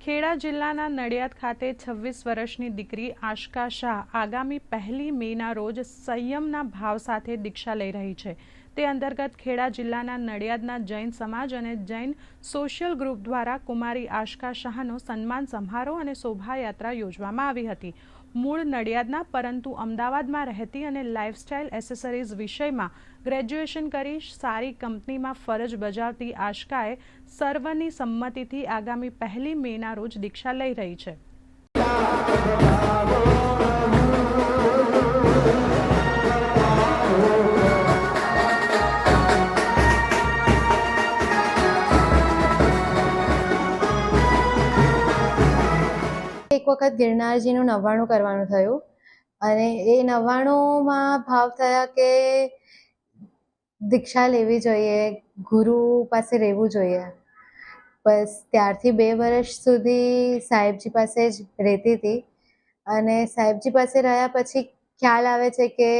ખેડા જિલ્લાના નડિયાદ ખાતે છવ્વીસ વર્ષની દીકરી આશકા શાહ આગામી પહેલી મેના રોજ સંયમના ભાવ સાથે દીક્ષા લઈ રહી છે. તે અંતર્ગત ખેડા જિલ્લાના નડિયાદના જૈન સમાજ અને જૈન સોશિયલ ગ્રુપ દ્વારા કુમારી આશકા શાહનો સન્માન સમારોહ અને શોભાયાત્રા યોજવામાં આવી હતી. મૂળ નડિયાદના, પરંતુ અમદાવાદમાં રહેતી અને લાઇફસ્ટાઇલ એસેસરીઝ વિષયમાં ગ્રેજ્યુએશન કરી સારી કંપનીમાં ફરજ બજાવતી આશકાએ સર્વની સંમતિથી આગામી પહેલી મેના રોજ દીક્ષા લઈ રહી છે. વખત ગિરનારજીનું નવ્વાણું કરવાનું થયું. અને એ નવ્વાણુંમાં ભાવ થયા કે દીક્ષા લેવી જોઈએ, ગુરુ પાસે રહેવું જોઈએ. બસ ત્યારથી બે વર્ષ સુધી સાહેબજી પાસે જ રહેતી હતી. અને સાહેબજી પાસે રહ્યા પછી ખ્યાલ આવે છે કે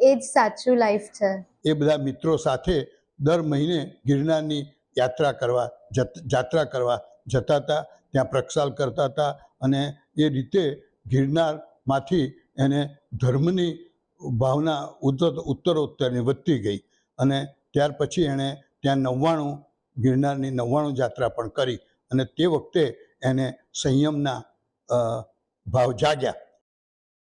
એ જ સાચું લાઈફ છે. એ બધા મિત્રો સાથે દર મહિને ગિરનારની યાત્રા કરવા જત, જાત્રા કરવા જતા હતા. ત્યાં પ્રક્ષાલ કરતા હતા. અને એ રીતે ગિરનારમાંથી એને ધર્મની ભાવના ઉત્તર, ઉત્તરોત્તરની વધતી ગઈ. અને ત્યાર પછી એણે ત્યાં નવ્વાણું, ગિરનારની નવ્વાણું જાત્રા પણ કરી. અને તે વખતે એને સંયમના ભાવ જાગ્યા.